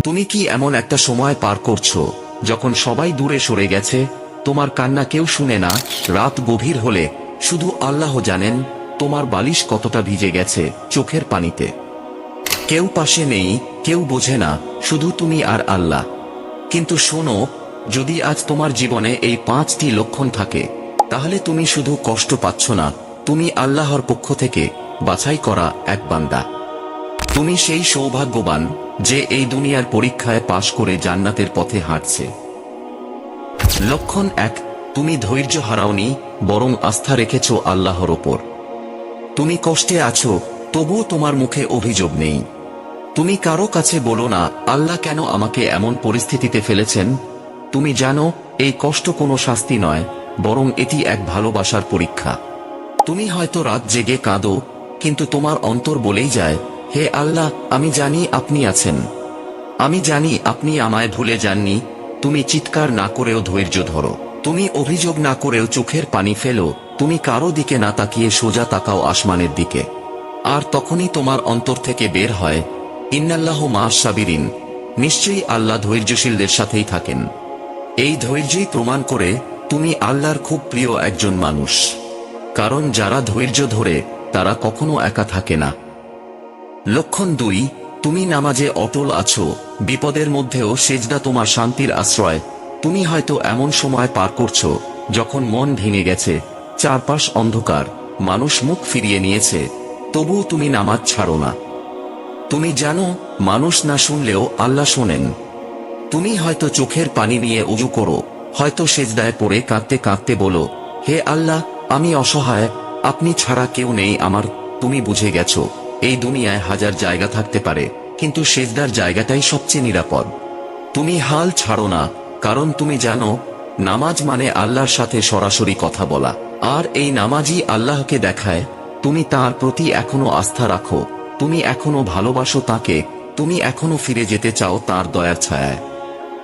তুমি কি এমন একটা সময় পার করছ, যখন সবাই দূরে সরে গেছে, তোমার কান্না কেউ শুনে না, রাত গভীর হলে, শুধু আল্লাহ জানেন, তোমার বালিশ কতটা ভিজে গেছে, চোখের পানিতে। কেউ পাশে নেই, কেউ বোঝে না, শুধু তুমি আর আল্লাহ। কিন্তু শোনো, যদি আজ তোমার জীবনে এই পাঁচটি লক্ষণ থাকে, তাহলে তুমি শুধু কষ্ট পাচ্ছ না, তুমি আল্লাহর পক্ষ থেকে বাছাই করা এক বান্দা। তুমি সেই সৌভাগ্যবান যে এই দুনিয়ার পরীক্ষায় পাশ করে জান্নাতের পথে হাঁটছে। লক্ষণ এক, তুমি ধৈর্য হারাওনি, বরং আস্থা রেখেছ আল্লাহর ওপর। তুমি কষ্টে আছো, তবুও তোমার মুখে অভিযোগ নেই। তুমি কারও কাছে বলো না, আল্লাহ কেন আমাকে এমন পরিস্থিতিতে ফেলেছেন? তুমি জানো, এই কষ্ট কোনো শাস্তি নয়, বরং এটি এক ভালোবাসার পরীক্ষা। তুমি হয়তো রাত জেগে কাঁদো, কিন্তু তোমার অন্তর বলেই যায় হে আল্লাহ, আমি জানি আপনি আছেন। আমি জানি আপনি আমায় ভুলে যাননি। তুমি চিৎকার না করেও ধৈর্য ধরো। তুমি অভিযোগ না করেও চোখের পানি ফেলো। তুমি কারও দিকে না তাকিয়ে সোজা তাকাও আসমানের দিকে। আর তখনই তোমার অন্তর থেকে বের হয়। ইন্নাল্লাহ মা সাবিরিন। নিশ্চয়ই আল্লাহ ধৈর্যশীলদের সাথেই থাকেন। এই ধৈর্যই প্রমাণ করে তুমি আল্লাহর খুব প্রিয় একজন মানুষ। কারণ যারা ধৈর্য ধরে, তারা কখনো একা থাকে না। লক্ষণ দুই, তুমি নামাজে অটল আছো, বিপদের মধ্যেও সেজদা তোমার শান্তির আশ্রয়। তুমি হয়তো এমন সময় পার করছ, যখন মন ভেঙে গেছে, চারপাশ অন্ধকার, মানুষ মুখ ফিরিয়ে নিয়েছে, তবুও তুমি নামাজ ছাড়ো না। তুমি জানো, মানুষ না শুনলেও আল্লাহ শোনেন। তুমি হয়তো চোখের পানি নিয়ে উজু করো, হয়তো সেজদায় পড়ে কাঁদতে কাঁদতে বলো, হে আল্লাহ, আমি অসহায়, আপনি ছাড়া কেউ নেই আমার, তুমি বুঝে গেছো। এই দুনিয়ায় হাজার জায়গা থাকতে পারে, কিন্তু সেজদার জায়গাটাই সবচেয়ে নিরাপদ। তুমি হাল ছাড়ো না, কারণ তুমি জানো, নামাজ মানে আল্লাহর সাথে সরাসরি কথা বলা। আর এই নামাজই আল্লাহকে দেখায়, তুমি তার প্রতি এখনও আস্থা রাখো, তুমি এখনও ভালোবাসো তাকে, তুমি এখনও ফিরে যেতে চাও তার দয়ার ছায়ায়।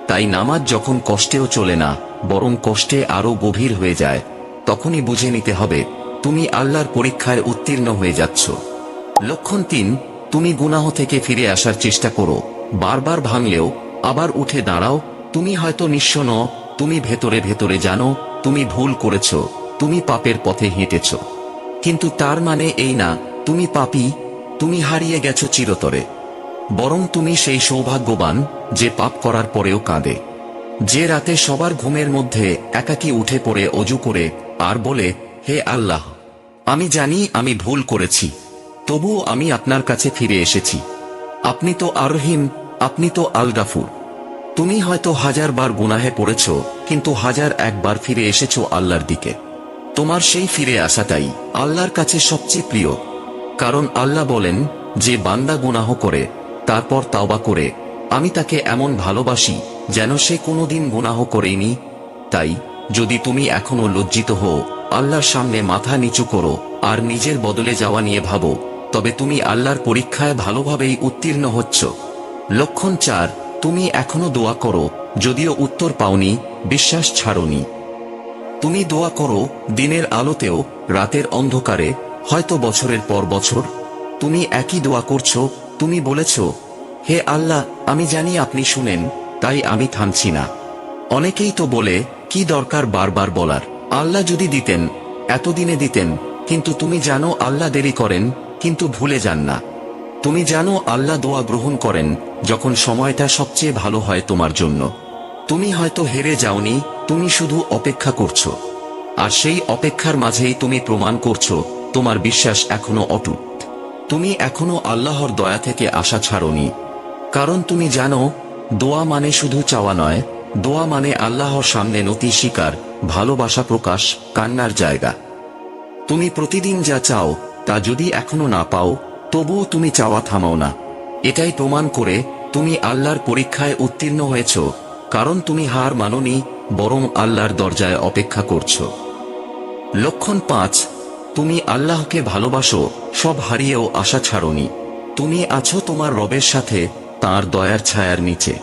তাই নামাজ যখন কষ্টেও চলে না, বরং কষ্টে আরও গভীর হয়ে যায়, তখনই বুঝে নিতে হবে, তুমি আল্লাহর পরীক্ষায় উত্তীর্ণ হয়ে যাচ্ছ। লক্ষণ তিন, তুমি গুনাহ থেকে ফিরে আসার চেষ্টা করো। বারবার ভাঙলেও, আবার উঠে দাঁড়াও, তুমি হয়তো নিঃস্ব নও, তুমি ভেতরে ভেতরে জানো, তুমি ভুল করেছ, তুমি পাপের পথে হেঁটেছ। কিন্তু তার মানে এই না, তুমি পাপি, তুমি হারিয়ে গেছ চিরতরে। বরং তুমি সেই সৌভাগ্যবান, যে পাপ করার পরেও কাঁদে। যে রাতে সবার ঘুমের মধ্যে একাকী উঠে পড়ে অজু করে, আর বলে, হে আল্লাহ, আমি জানি আমি ভুল করেছি। তবুও আমি আপনার কাছে ফিরে এসেছি। আপনি তো আরহিম, আপনি তো আল গাফুর তুমি হয়তো হাজার বার গুনাহে পড়েছ, কিন্তু হাজার একবার ফিরে এসেছ আল্লাহর দিকে। তোমার সেই ফিরে আসাটাই আল্লাহর কাছে সবচেয়ে প্রিয়। কারণ আল্লাহ বলেন, যে বান্দা গুনাহ করে, তারপর তাওবা করে, আমি তাকে এমন ভালোবাসি যেন সে কোনোদিন গুনাহ করেনি। তাই, যদি তুমি এখনও লজ্জিত হও, আল্লাহর সামনে মাথা নিচু করো, আর নিজের বদলে যাওয়া নিয়ে ভাবো তবে তুমি আল্লাহর পরীক্ষায় ভালোভাবেই উত্তীর্ণ হচ্ছ। লক্ষণ চার, তুমি এখনও দোয়া করো, যদিও উত্তর পাওনি, বিশ্বাস ছাড়নি। তুমি দোয়া করো, দিনের আলোতেও, রাতের অন্ধকারে, হয়তো বছরের পর বছর। তুমি একই দোয়া করছ, তুমি বলেছ, হে আল্লাহ, আমি জানি আপনি শুনেন, তাই আমি থামছি না। অনেকেই তো বলে, কি দরকার বারবার বলার? আল্লাহ যদি দিতেন, এতদিনে দিতেন, কিন্তু তুমি জানো আল্লাহ দেরি করেন কিন্তু ভুলে যান না। তুমি জানো আল্লাহ দোয়া গ্রহণ করেন যখন সময়টা সবচেয়ে ভালো হয় তোমার জন্য। তুমি হয়তো হেরে যাওনি, তুমি শুধু অপেক্ষা করছ। আর সেই অপেক্ষার মাঝেই তুমি প্রমাণ করছ, তোমার বিশ্বাস এখনও অটুট। তুমি এখনও আল্লাহর দয়া থেকে আশা ছাড়নি। কারণ তুমি জানো, দোয়া মানে শুধু চাওয়া নয়, দোয়া মানে আল্লাহর সামনে নতি স্বীকার, ভালোবাসা প্রকাশ, কান্নার জায়গা। তুমি প্রতিদিন যা চাও তা যদি এখনও না পাও, তবুও তুমি চাওয়া থামাও না। এটাই প্রমাণ করে তুমি আল্লাহর পরীক্ষায় উত্তীর্ণ হয়েছ, কারণ তুমি হার মাননি, বরং আল্লাহর দরজায় অপেক্ষা করছ। লক্ষণ পাঁচ, তুমি আল্লাহকে ভালোবাসো, সব হারিয়েও আশা ছাড়নি। তুমি আছো তোমার রবের সাথে, তার দয়ার ছায়ার নিচে।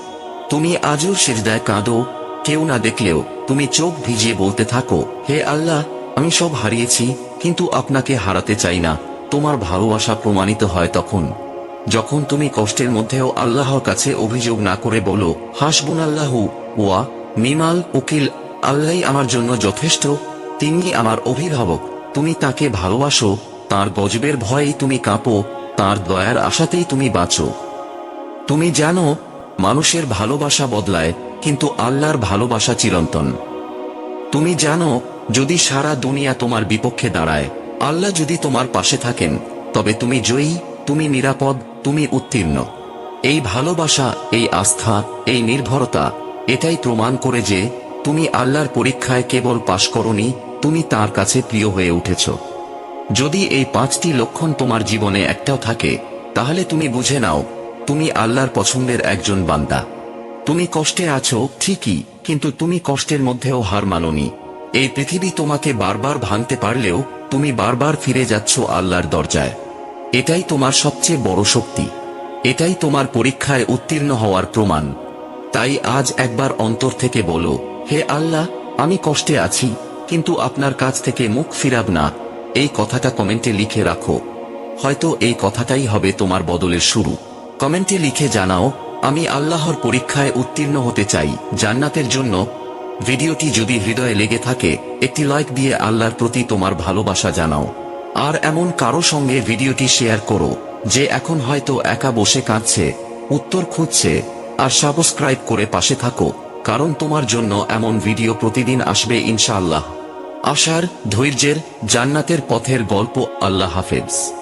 তুমি আজও সেজদায় কাঁদো, কেউ না দেখলেও তুমি চোখ ভিজিয়ে বলতে থাকো, হে আল্লাহ, আমি সব হারিয়েছি কিন্তু আপনাকে হারাতে চাই না। তোমার ভালোবাসা প্রমাণিত হয় তখন। যখন তুমি কষ্টের মধ্যেও আল্লাহর কাছে অভিযোগ না করে বলো হাসবুন আল্লাহু ওয়া নিমাল উকিল আল্লাহ আমার জন্য যথেষ্ট, তিনি আমার অভিভাবক, তুমি তাকে ভালোবাসো, তার গজবের ভয়েই তুমি কাঁপো, তার দয়ার আশাতেই তুমি বাঁচো। তুমি জানো, মানুষের ভালোবাসা বদলায়, কিন্তু আল্লাহর ভালোবাসা চিরন্তন। তুমি জানো যদি সারা দুনিয়া তোমার বিপক্ষে দাঁড়ায়, আল্লাহ যদি তোমার পাশে থাকেন, তবে তুমি জয়ী, তুমি নিরাপদ, তুমি উত্তীর্ণ। এই ভালোবাসা, এই আস্থা, এই নির্ভরতা, এটাই প্রমাণ করে যে তুমি আল্লাহর পরীক্ষায় কেবল পাশ করনি, তুমি তার কাছে প্রিয় হয়ে উঠেছ। যদি এই পাঁচটি লক্ষণ তোমার জীবনে একটাও থাকে, তাহলে তুমি বুঝে নাও, তুমি আল্লাহর পছন্দের একজন বান্দা। তুমি কষ্টে আছো, ঠিকই, কিন্তু তুমি কষ্টের মধ্যেও হার মানোনি। এই পৃথিবী তোমাকে বারবার ভাঙতে পারলেও তুমি বারবার ফিরে যাচ্ছ আল্লাহর দরজায়। এটাই তোমার সবচেয়ে বড় শক্তি। এটাই তোমার পরীক্ষায় উত্তীর্ণ হওয়ার প্রমাণ। তাই আজ একবার অন্তর থেকে বলো, হে আল্লাহ, আমি কষ্টে আছি, কিন্তু আপনার কাছ থেকে মুখ ফিরাব না। এই কথাটা কমেন্টে লিখে রাখো। হয়তো এই কথাটাই হবে তোমার বদলের শুরু। কমেন্টে লিখে জানাও, আমি আল্লাহর পরীক্ষায় উত্তীর্ণ হতে চাই, জান্নাতের জন্য ভিডিওটি যদি হৃদয়ে লেগে থাকে, একটি লাইক দিয়ে আল্লাহর প্রতি তোমার ভালোবাসা জানাও। আর এমন কারও সঙ্গে ভিডিওটি শেয়ার করো, যে এখন হয়তো একা বসে কাঁদছে, উত্তর খুঁজছে, আর সাবস্ক্রাইব করে পাশে থাকো, কারণ তোমার জন্য এমন ভিডিও প্রতিদিন আসবে ইনশাআল্লাহ। আশার, ধৈর্যের, জান্নাতের পথের গল্প, আল্লাহ হাফেজ।